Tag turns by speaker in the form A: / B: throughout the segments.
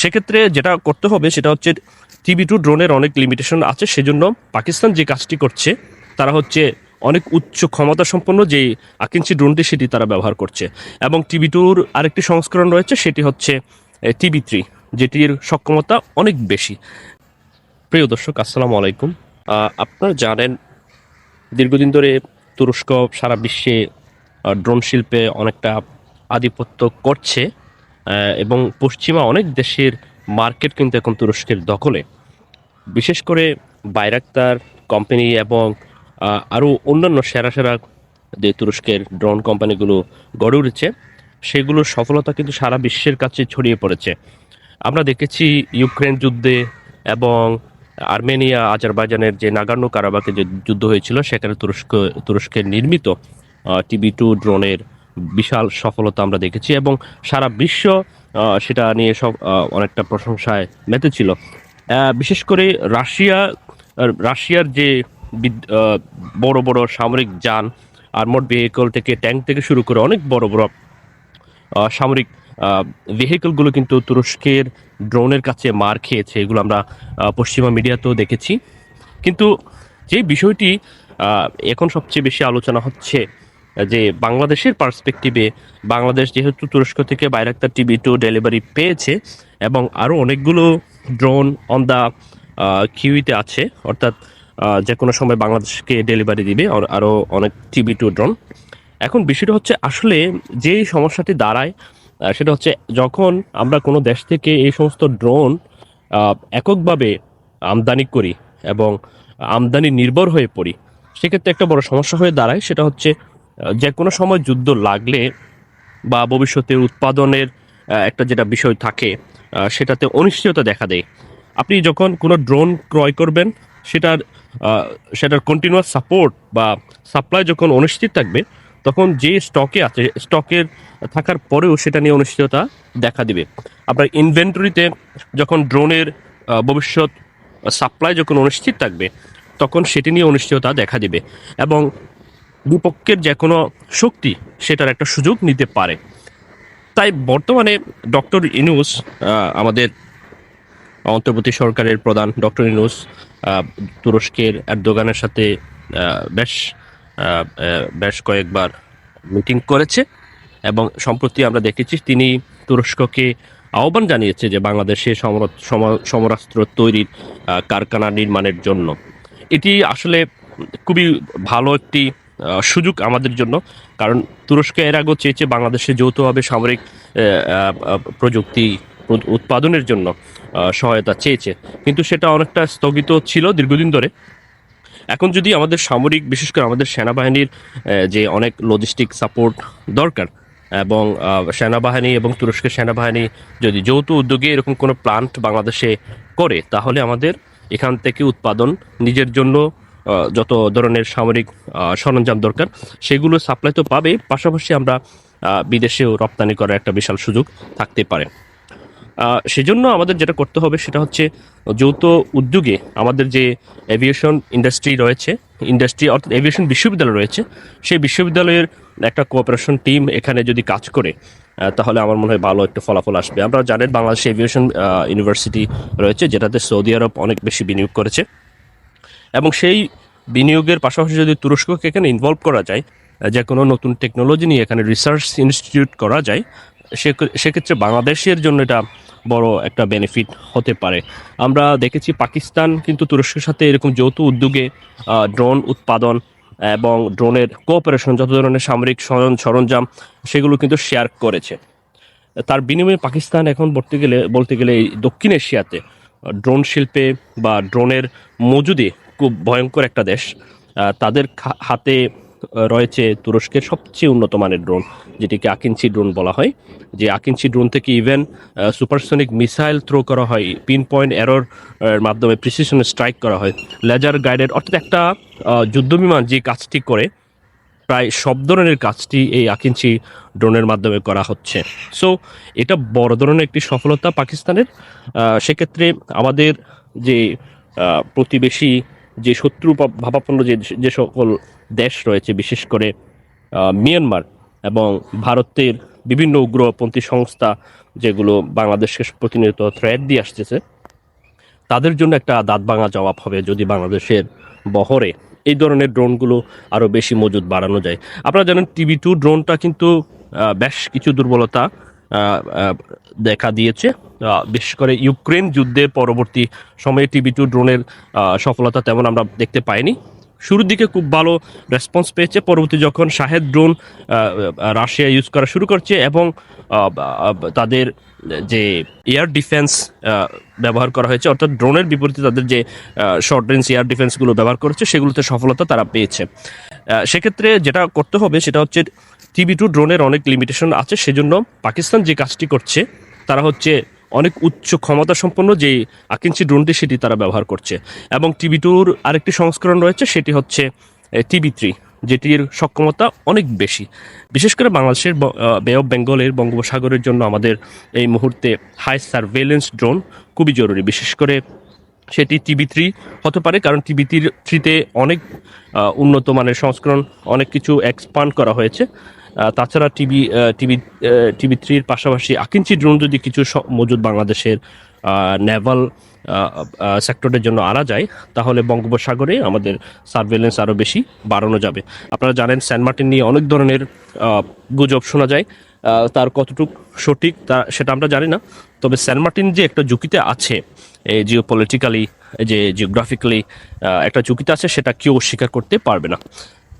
A: সেক্ষেত্রে যেটা করতে হবে সেটা হচ্ছে টিভি টু ড্রোনের অনেক লিমিটেশন আছে। সেজন্য পাকিস্তান যে কাজটি করছে, তারা হচ্ছে অনেক উচ্চ ক্ষমতা সম্পন্ন যে আকিঞ্চি ড্রোনটি সেটি তারা ব্যবহার করছে। এবং টিভি টুর আরেকটি সংস্করণ রয়েছে, সেটি হচ্ছে টিভি থ্রি যেটির সক্ষমতা অনেক বেশি। প্রিয় দর্শক, আসসালামু আলাইকুম। আপনারা জানেন, দীর্ঘদিন ধরে তুরস্ক সারা বিশ্বে ড্রোন শিল্পে অনেকটা আধিপত্য করছে। এবং পশ্চিমা অনেক দেশের মার্কেট কিন্তু এখন তুরস্কের দখলে। বিশেষ করে বাইরাক্তার কোম্পানি এবং আরও অন্যান্য সেরা সেরা যে তুরস্কের ড্রোন কোম্পানিগুলো গড়ে উঠেছে, সেগুলোর সফলতা কিন্তু সারা বিশ্বের কাছে ছড়িয়ে পড়েছে। আমরা দেখেছি ইউক্রেন যুদ্ধে এবং আর্মেনিয়া আজারবাইজানের যে নাগার্নো কারাবাকে যে যুদ্ধ হয়েছিল, সেখানে তুরস্ক, তুরস্কের নির্মিত টিভি টু ড্রোনের বিশাল সফলতা আমরা দেখেছি এবং সারা বিশ্ব সেটা নিয়ে সব অনেকটা প্রশংসায় মেতেছিল। বিশেষ করে রাশিয়া রাশিয়ার যে বড় বড় সামরিক যান আর্মড ভেহিকল থেকে ট্যাঙ্ক থেকে শুরু করে অনেক বড় বড় সামরিক ভেহিকলগুলো কিন্তু তুরস্কের ড্রোনের কাছে মার খেয়েছে। এগুলো আমরা পশ্চিমা মিডিয়াতেও দেখেছি। কিন্তু যে বিষয়টি এখন সবচেয়ে বেশি আলোচনা হচ্ছে যে বাংলাদেশের পার্সপেক্টিভে বাংলাদেশ যেহেতু তুরস্ক থেকে বাইরাক্তার টিভি টু ডেলিভারি পেয়েছে এবং আরও অনেকগুলো ড্রোন অন দ্য কিউইতে আছে, অর্থাৎ যে কোনো সময় বাংলাদেশকে ডেলিভারি দিবে আরও অনেক টিভি টু ড্রোন এখন বিষয়টা হচ্ছে আসলে যে সমস্যাটি দাঁড়ায় সেটা হচ্ছে যখন আমরা কোনো দেশ থেকে এই সমস্ত ড্রোন এককভাবে আমদানি করি এবং আমদানি নির্ভর হয়ে পড়ি, সেক্ষেত্রে একটা বড় সমস্যা হয়ে দাঁড়ায়, সেটা হচ্ছে যে কোনো সময় যুদ্ধ লাগলে বা ভবিষ্যতে উৎপাদনের একটা যেটা বিষয় থাকে সেটাতে অনিশ্চয়তা দেখা দেয়। আপনি যখন কোনো ড্রোন ক্রয় করবেন, সেটার সেটার কন্টিনিউয়াস সাপোর্ট বা সাপ্লাই যখন অনিশ্চিত থাকবে, তখন যে স্টকে আছে স্টকের থাকার পরেও সেটা নিয়ে অনিশ্চয়তা দেখা দিবে। আপনার ইনভেন্টরিতে যখন ড্রোনের ভবিষ্যৎ সাপ্লাই যখন অনিশ্চিত থাকবে, তখন সেটি নিয়ে অনিশ্চয়তা দেখা দিবে। এবং বিপক্ষের যে কোনো শক্তি সেটার একটা সুযোগ নিতে পারে। তাই বর্তমানে ডক্টর ইনুস আমাদের অন্তর্বর্তী সরকারের প্রধান ডক্টর ইনুস তুরস্কের এরদোগানের সাথে বেশ বেশ কয়েকবার মিটিং করেছে এবং সম্প্রতি আমরা দেখেছি তিনি তুরস্ককে আহ্বান জানিয়েছে যে বাংলাদেশে সমর- সম- সমরাস্ত্র তৈরির কারখানা নির্মাণের জন্য। এটি আসলে খুবই ভালো একটি সুযোগ আমাদের জন্য। কারণ তুরস্ক এর আগেও চেয়েছে বাংলাদেশে যৌথভাবে সামরিক প্রযুক্তি উৎপাদনের জন্য সহায়তা চেয়েছে। কিন্তু সেটা অনেকটা স্থগিত ছিল দীর্ঘদিন ধরে। এখন যদি আমাদের সামরিক, বিশেষ করে আমাদের সেনাবাহিনীর যে অনেক লজিস্টিক সাপোর্ট দরকার, এবং সেনাবাহিনী এবং তুরস্কের সেনাবাহিনী যদি যৌথ উদ্যোগে এরকম কোনো প্লান্ট বাংলাদেশে করে, তাহলে আমাদের এখান থেকে উৎপাদন নিজের জন্য যত ধরনের সামরিক সরঞ্জাম দরকার, সেগুলো সাপ্লাই তো পাবে পাশাপাশি আমরা বিদেশেও রপ্তানি করার একটা বিশাল সুযোগ থাকতে পারে। সেজন্য আমাদের যেটা করতে হবে সেটা হচ্ছে যৌথ উদ্যোগে আমাদের যে এভিয়েশন ইন্ডাস্ট্রি রয়েছে ইন্ডাস্ট্রি অর্থাৎ এভিয়েশন বিশ্ববিদ্যালয় রয়েছে, সেই বিশ্ববিদ্যালয়ের একটা কোঅপারেশন টিম এখানে যদি কাজ করে তাহলে আমার মনে হয় ভালো একটা ফলাফল আসবে। আমরা জানেন বাংলাদেশে এভিয়েশন ইউনিভার্সিটি রয়েছে, যেটাতে সৌদি আরব অনেক বেশি বিনিয়োগ করেছে। এবং সেই বিনিয়োগের পাশাপাশি যদি তুরস্ককে এখানে ইনভলভ করা যায়, যে কোনো নতুন টেকনোলজি নিয়ে এখানে রিসার্চ ইনস্টিটিউট করা যায় সেক্ষেত্রে বাংলাদেশের জন্য এটা বড় একটা বেনিফিট হতে পারে। আমরা দেখেছি পাকিস্তান কিন্তু তুরস্কের সাথে এরকম যৌথ উদ্যোগে ড্রোন উৎপাদন এবং ড্রোনের কোঅপারেশন যত ধরনের সামরিক সরঞ্জ- সরঞ্জাম, সেগুলো কিন্তু শেয়ার করেছে। তার বিনিময়ে পাকিস্তান এখন বলতে গেলে বলতে গেলে দক্ষিণ এশিয়াতে ড্রোন শিল্পে বা ড্রোনের মজুদে খুব ভয়ঙ্কর একটা দেশ। তাদের হাতে রয়েছে তুরস্কের সবচেয়ে উন্নত মানের ড্রোন, যেটিকে আকিঞ্চি ড্রোন বলা হয়। যে আকিঞ্চি ড্রোন থেকে ইভেন সুপারসনিক মিসাইল থ্রো করা হয় পিন পয়েন্ট এরর মাধ্যমে প্রিসিশন স্ট্রাইক করা হয়। লেজার গাইডেড অর্থাৎ একটা যুদ্ধবিমান যে কাজটি করে, প্রায় সব ধরনের কাজটি এই আকিঞ্চি ড্রোনের মাধ্যমে করা হচ্ছে। সো এটা বড় ধরনের একটি সফলতা পাকিস্তানের। সেক্ষেত্রে আমাদের যে প্রতিবেশী যে শত্রু ভাবাপন্ন যে যে সকল দেশ রয়েছে, বিশেষ করে মিয়ানমার এবং ভারতের বিভিন্ন উগ্রপন্থী সংস্থা যেগুলো বাংলাদেশকে প্রতিনিয়ত থ্রেট দিয়ে আসতেছে, তাদের জন্য একটা দাঁত ভাঙা জবাব হবে যদি বাংলাদেশের বহরে এই ধরনের ড্রোনগুলো আরও বেশি মজুদ বাড়ানো যায়। আপনারা জানেন, টিভি টু ড্রোনটা কিন্তু বেশ কিছু দুর্বলতা দেখা দিয়েছে। বিশেষ করে ইউক্রেন যুদ্ধের পরবর্তী সময়ে টিভি টু ড্রোনের সফলতা তেমন আমরা দেখতে পাইনি। শুরুর দিকে খুব ভালো রেসপন্স পেয়েছে। পরবর্তী যখন শাহেদ ড্রোন রাশিয়া ইউজ করা শুরু করছে এবং তাদের যে এয়ার ডিফেন্স ব্যবহার করা হয়েছে, অর্থাৎ ড্রোনের বিপরীতে তাদের যে শর্ট রেঞ্জ এয়ার ডিফেন্সগুলো ব্যবহার করেছে, সেগুলোতে সফলতা তারা পেয়েছে। সেক্ষেত্রে যেটা করতে হবে, সেটা হচ্ছে টিভি টু ড্রোনের অনেক লিমিটেশন আছে, সেজন্য পাকিস্তান যে কাজটি করছে, তারা হচ্ছে অনেক উচ্চ ক্ষমতা সম্পন্ন যে আকিঞ্চি ড্রোনটি সেটি তারা ব্যবহার করছে। এবং টিভি টুর আরেকটি সংস্করণ রয়েছে, সেটি হচ্ছে টিভি থ্রি যেটির সক্ষমতা অনেক বেশি। বিশেষ করে বাংলাদেশের বে অফ বেঙ্গলের বঙ্গোপসাগরের জন্য আমাদের এই মুহূর্তে হাই সার্ভেলেন্স ড্রোন খুবই জরুরি। বিশেষ করে সেটি টিভি থ্রি হতে পারে, কারণ টিভি থ্রিতে অনেক উন্নত মানের সংস্করণ, অনেক কিছু এক্সপান্ড করা হয়েছে। তাছাড়া টিভি টিভি টিভি থ্রির পাশাপাশি আকিঞ্চি ড্রোন যদি কিছু মজুদ বাংলাদেশের নেভাল সেক্টরের জন্য আনা যায়, তাহলে বঙ্গোপসাগরে আমাদের সার্ভেলেন্স আরও বেশি বাড়ানো যাবে। আপনারা জানেন সেন্ট মার্টিন নিয়ে অনেক ধরনের গুজব শোনা যায় তার কতটুকু সঠিক তা সেটা আমরা জানি না। তবে সেন্ট মার্টিন যে একটা ঝুঁকিতে আছে এই জিও পলিটিক্যালি যে জিওগ্রাফিক্যালি একটা ঝুঁকিতে আছে, সেটা কেউ স্বীকার করতে পারবে না।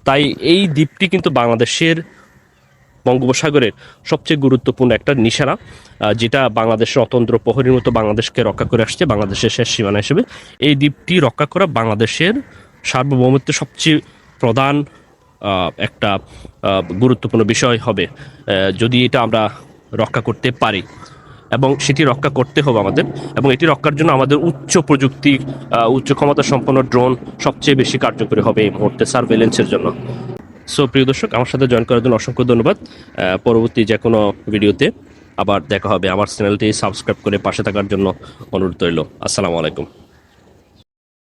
A: তাই এই দ্বীপটি কিন্তু বাংলাদেশের বঙ্গোপসাগরের সবচেয়ে গুরুত্বপূর্ণ একটা নিশানা যেটা বাংলাদেশের অতন্ত্র প্রহরীর মতো বাংলাদেশকে রক্ষা করে আসছে, বাংলাদেশের শেষ সীমানা হিসেবে। এই দ্বীপটি রক্ষা করা বাংলাদেশের সার্বভৌমত্বের সবচেয়ে প্রধান একটা গুরুত্বপূর্ণ বিষয় হবে যদি এটা আমরা রক্ষা করতে পারি। এবং সেটি রক্ষা করতে হবে আমাদের, এবং এটি রক্ষার জন্য আমাদের উচ্চ প্রযুক্তি উচ্চ ক্ষমতা সম্পন্ন ড্রোন সবচেয়ে বেশি কার্যকরী হবে এই মুহূর্তে সার্ভেলেন্সের জন্য। সো, প্রিয় দর্শক, আমার সাথে জয়েন করার জন্য অসংখ্য ধন্যবাদ। পরবর্তী যে কোনো ভিডিওতে আবার দেখা হবে। আমার চ্যানেলটি সাবস্ক্রাইব করে পাশে থাকার জন্য অনুরোধ রইল। আসসালামু আলাইকুম।